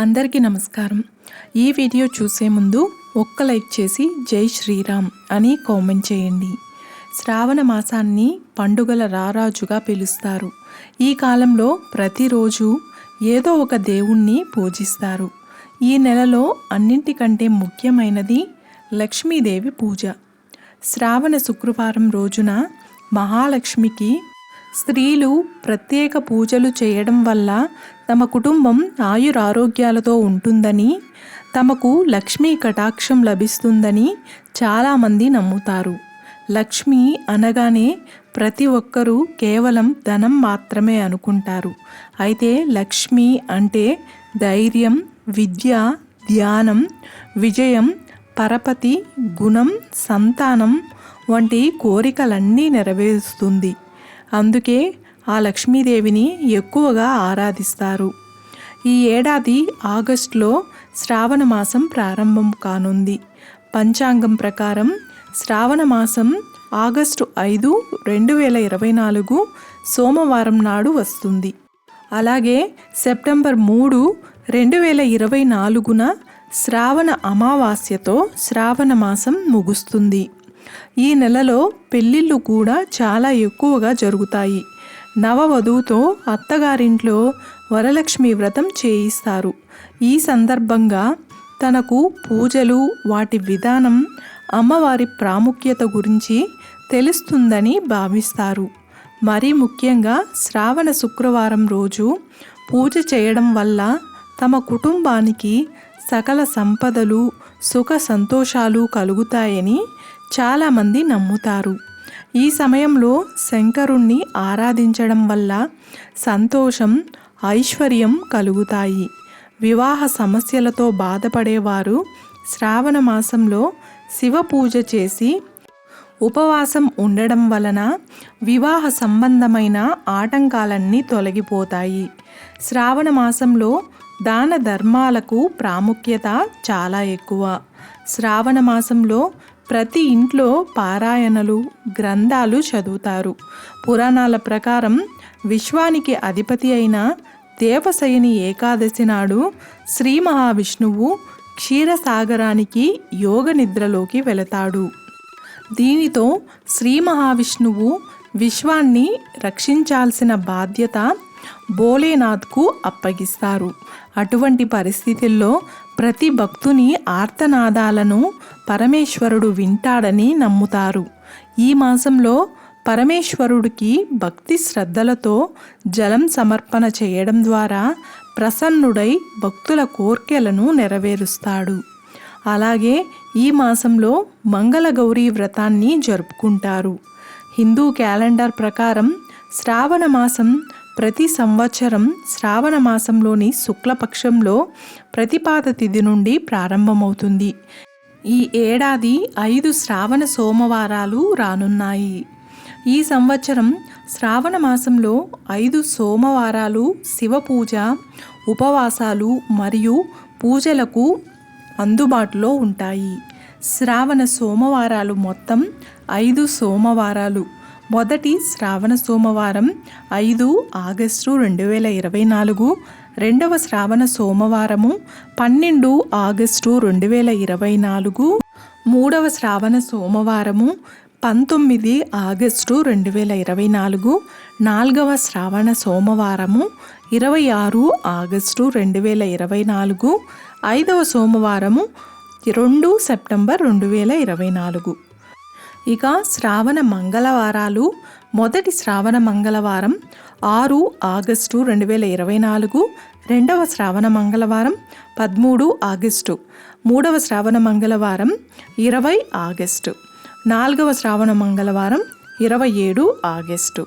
అందరికీ నమస్కారం. ఈ వీడియో చూసే ముందు ఒక్క లైక్ చేసి జై శ్రీరామ్ అని కామెంట్ చేయండి. శ్రావణ మాసాన్ని పండుగల రారాజుగా పిలుస్తారు. ఈ కాలంలో ప్రతిరోజు ఏదో ఒక దేవుణ్ణి పూజిస్తారు. ఈ నెలలో అన్నింటికంటే ముఖ్యమైనది లక్ష్మీదేవి పూజ. శ్రావణ శుక్రవారం రోజున మహాలక్ష్మికి స్త్రీలు ప్రత్యేక పూజలు చేయడం వల్ల తమ కుటుంబం ఆయురారోగ్యాలతో ఉంటుందని తమకు లక్ష్మీ కటాక్షం లభిస్తుందని చాలామంది నమ్ముతారు. లక్ష్మి అనగానే ప్రతి ఒక్కరూ కేవలం ధనం మాత్రమే అనుకుంటారు. అయితే లక్ష్మి అంటే ధైర్యం విద్య ధ్యానం విజయం పరపతి గుణం సంతానం వంటి కోరికలన్నీ నెరవేరుస్తుంది. అందుకే ఆ లక్ష్మీదేవిని ఎక్కువగా ఆరాధిస్తారు. ఈ ఏడాది ఆగస్టులో శ్రావణ మాసం ప్రారంభం కానుంది. పంచాంగం ప్రకారం శ్రావణ మాసం ఆగస్టు ఐదు రెండు వేల ఇరవై నాలుగు సోమవారం నాడు వస్తుంది. అలాగే సెప్టెంబర్ మూడు రెండు వేల ఇరవై నాలుగున శ్రావణ అమావాస్యతో శ్రావణ మాసం ముగుస్తుంది. ఈ నెలలో పెళ్ళిళ్ళు కూడా చాలా ఎక్కువగా జరుగుతాయి. నవవధువుతో అత్తగారింట్లో వరలక్ష్మి వ్రతం చేయిస్తారు. ఈ సందర్భంగా తనకు పూజలు వాటి విధానం అమ్మవారి ప్రాముఖ్యత గురించి తెలుస్తుందని భావిస్తారు. మరీ ముఖ్యంగా శ్రావణ శుక్రవారం రోజు పూజ చేయడం వల్ల తమ కుటుంబానికి సకల సంపదలు సుఖ సంతోషాలు కలుగుతాయని చాలామంది నమ్ముతారు. ఈ సమయంలో శంకరుణ్ణి ఆరాధించడం వల్ల సంతోషం ఐశ్వర్యం కలుగుతాయి. వివాహ సమస్యలతో బాధపడేవారు శ్రావణ మాసంలో శివ పూజ చేసి ఉపవాసం ఉండడం వలన వివాహ సంబంధమైన ఆటంకాలన్నీ తొలగిపోతాయి. శ్రావణ మాసంలో దాన ధర్మాలకు ప్రాముఖ్యత చాలా ఎక్కువ. శ్రావణ మాసంలో ప్రతి ఇంట్లో పారాయణలు గ్రంథాలు చదువుతారు. పురాణాల ప్రకారం విశ్వానికి అధిపతి అయిన దేవసయని ఏకాదశి నాడు శ్రీ మహావిష్ణువు క్షీరసాగరానికి యోగ నిద్రలోకి వెళతాడు. దీనితో శ్రీ మహావిష్ణువు విశ్వాన్ని రక్షించాల్సిన బాధ్యత భోలేనాథ్కు అప్పగిస్తారు. అటువంటి పరిస్థితుల్లో ప్రతి భక్తుని ఆర్తనాదాలను పరమేశ్వరుడు వింటాడని నమ్ముతారు. ఈ మాసంలో పరమేశ్వరుడికి భక్తి శ్రద్ధలతో జలం సమర్పణ చేయడం ద్వారా ప్రసన్నుడై భక్తుల కోర్కెలను నెరవేరుస్తాడు. అలాగే ఈ మాసంలో మంగళగౌరీ వ్రతాన్ని జరుపుకుంటారు. హిందూ క్యాలెండర్ ప్రకారం శ్రావణ మాసం ప్రతి సంవత్సరం శ్రావణ మాసంలోని శుక్లపక్షంలో ప్రతిపాద తిథి నుండి ప్రారంభమవుతుంది. ఈ ఏడాది ఐదు శ్రావణ సోమవారాలు రానున్నాయి. ఈ సంవత్సరం శ్రావణ మాసంలో ఐదు సోమవారాలు శివ పూజ ఉపవాసాలు మరియు పూజలకు అందుబాటులో ఉంటాయి. శ్రావణ సోమవారాలు మొత్తం ఐదు సోమవారాలు. మొదటి శ్రావణ సోమవారం ఐదు ఆగస్టు రెండు వేల ఇరవై నాలుగు రెండవ శ్రావణ సోమవారము పన్నెండు ఆగస్టు రెండు వేల ఇరవై నాలుగు మూడవ శ్రావణ సోమవారము పంతొమ్మిది ఆగస్టు రెండు వేల ఇరవై నాలుగు నాలుగవ శ్రావణ సోమవారము ఇరవై ఆరు ఆగస్టు రెండు వేల ఇరవై నాలుగు ఐదవ సోమవారము రెండు సెప్టెంబర్ రెండు వేల ఇరవై నాలుగు. ఇక శ్రావణ మంగళవారాలు. మొదటి శ్రావణ మంగళవారం ఆరు ఆగస్టు రెండు వేల ఇరవై నాలుగు. రెండవ శ్రావణ మంగళవారం పదమూడు ఆగస్టు. మూడవ శ్రావణ మంగళవారం ఇరవై ఆగస్టు. నాలుగవ శ్రావణ మంగళవారం ఇరవై ఏడు ఆగస్టు.